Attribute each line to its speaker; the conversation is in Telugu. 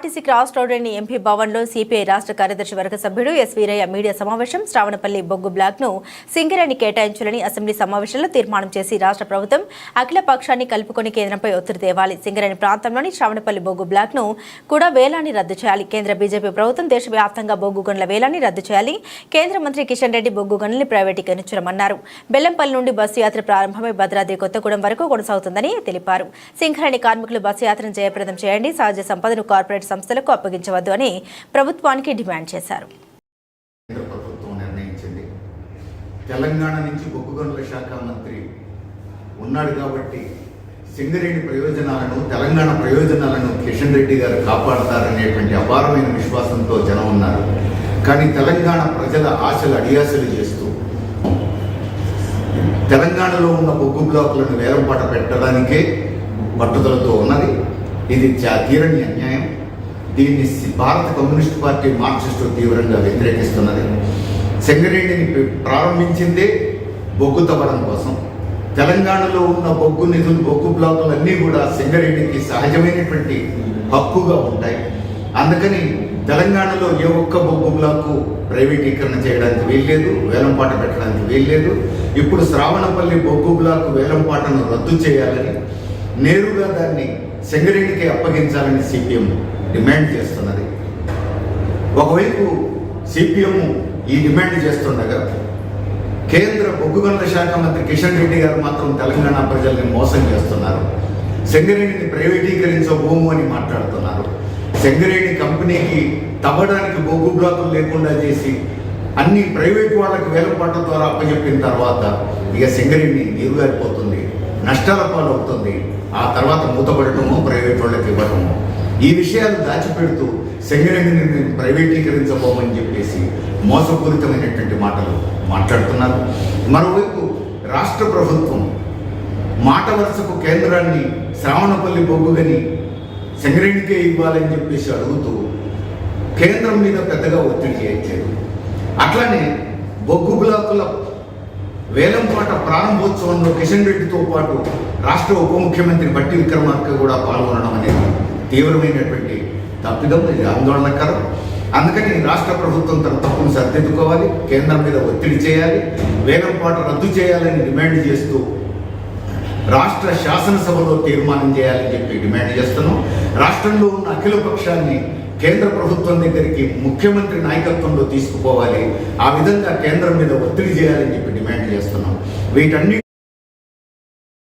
Speaker 1: ఆర్టీసీ క్రాస్ రోడ్లోని ఎంపీ భవన్లో సిపిఐ రాష్ట్ర కార్యదర్శి వర్గ సభ్యుడు ఎస్ వీరయ్య మీడియా సమావేశం శ్రావణపల్లి బొగ్గు బ్లాక్ను సింగరేణి కేటాయించాలని అసెంబ్లీ సమావేశంలో తీర్మానం చేసి రాష్ట్ర ప్రభుత్వం అఖిల పక్షాన్ని కలుపుకొని కేంద్రంపై ఒత్తిడి తేవాలి. సింగరేణి ప్రాంతంలోని శ్రావణపల్లి బొగ్గు బ్లాక్ను కూడా వేలాన్ని రద్దు చేయాలి. కేంద్ర బీజేపీ ప్రభుత్వం దేశవ్యాప్తంగా బొగ్గు గనుల వేలాన్ని రద్దు చేయాలి. కేంద్ర మంత్రి కిషన్ రెడ్డి బొగ్గు గనుల్ని ప్రైవేటీకరించడమన్నారు బెల్లంపల్లి నుండి బస్సు యాత్ర ప్రారంభమై భద్రాద్రి కొత్తగూడెం వరకు కొనసాగుతుందని తెలిపారు. సింగరేణి కార్మికులు బస్సు యాత్రను జయప్రదం చేయండి. సహజ సంపదను కార్పొరేట్ సంస్థలకు అప్పగించవద్దు అని ప్రభుత్వానికి డిమాండ్ చేశారు.
Speaker 2: తెలంగాణ నుంచి బొగ్గు గనుల శాఖ మంత్రి ఉన్నాడు కాబట్టి సింగరేణి ప్రయోజనాలను తెలంగాణ ప్రయోజనాలను కిషన్ రెడ్డి గారు కాపాడతారనేటువంటి అపారమైన విశ్వాసంతో జనం ఉన్నారు. కానీ తెలంగాణ ప్రజల ఆశలు అడియాసలు చేస్తూ తెలంగాణలో ఉన్న బొగ్గు బ్లాకులను వేలంపాట పెట్టడానికే పట్టుదలతో ఉన్నది. ఇది తీరని అన్యాయం. దీన్ని భారత కమ్యూనిస్ట్ పార్టీ మార్క్సిస్టు తీవ్రంగా వ్యతిరేకిస్తున్నది. సింగరేణిని ప్రారంభించిందే బొగ్గు తవ్వడం కోసం. తెలంగాణలో ఉన్న బొగ్గు నిధులు బొగ్గు బ్లాకులన్నీ కూడా సింగరేణికి సహజమైనటువంటి హక్కుగా ఉంటాయి. అందుకని తెలంగాణలో ఏ ఒక్క బొగ్గు బ్లాకు ప్రైవేటీకరణ చేయడానికి వీల్లేదు వేలంపాట పెట్టడానికి వీల్లేదు. ఇప్పుడు శ్రావణపల్లి బొగ్గు బ్లాకు వేలంపాటను రద్దు చేయాలని నేరుగా దాన్ని సింగరేణికి అప్పగించాలని సిపిఎం డిమాండ్ చేస్తున్నది. ఒకవైపు సిపిఎం ఈ డిమాండ్ చేస్తుండగా కేంద్ర బొగ్గు గనుల శాఖ మంత్రి కిషన్ రెడ్డి గారు మాత్రం తెలంగాణ ప్రజల్ని మోసం చేస్తున్నారు. సింగరేణిని ప్రైవేటీకరించబోము అని మాట్లాడుతున్నారు. సింగరేణి కంపెనీకి తవ్వడానికి బొగ్గు బ్లాకులు లేకుండా చేసి అన్ని ప్రైవేట్ వాళ్ళకి వేలపాట ద్వారా అప్పచెప్పిన తర్వాత ఇక సింగరేణి నీరుగారిపోతుంది. నష్టాల పాలవుతుంది ఆ తర్వాత మూతపడటము ప్రైవేట్ వాళ్ళకి ఇవ్వటము. ఈ విషయాలు దాచిపెడుతూ సింగరేణిని ప్రైవేటీకరించబోమని చెప్పేసి మోసపూరితమైనటువంటి మాటలు మాట్లాడుతున్నారు. మరోవైపు రాష్ట్ర ప్రభుత్వం మాట వరుసకు కేంద్రాన్ని శ్రావణపల్లి బొగ్గుగని సెంగరేణికే ఇవ్వాలని చెప్పేసి అడుగుతూ కేంద్రం మీద పెద్దగా ఒత్తిడి చేయట్లేదు. అట్లానే బొగ్గు బ్లాకుల వేలంపాట ప్రారంభోత్సవంలో కిషన్ రెడ్డితో పాటు రాష్ట్ర ఉప ముఖ్యమంత్రి బట్టి విక్రమార్క కూడా పాల్గొనడం అనేది తీవ్రమైనటువంటి తప్పిదం ఇది ఆందోళనకరం. అందుకని రాష్ట్ర ప్రభుత్వం తన తప్పును సర్దిద్దుకోవాలి కేంద్రం మీద ఒత్తిడి చేయాలి వేలంపాట రద్దు చేయాలని డిమాండ్ చేస్తూ రాష్ట్ర శాసనసభలో తీర్మానం చేయాలని చెప్పి డిమాండ్ చేస్తున్నాం. రాష్ట్రంలో ఉన్న అఖిల పక్షాన్ని కేంద్ర ప్రభుత్వం దగ్గరికి ముఖ్యమంత్రి నాయకత్వంలో తీసుకుపోవాలి. ఆ విధంగా కేంద్రం మీద ఒత్తిడి చేయాలని చెప్పి డిమాండ్ చేస్తున్నాం. వీటన్ని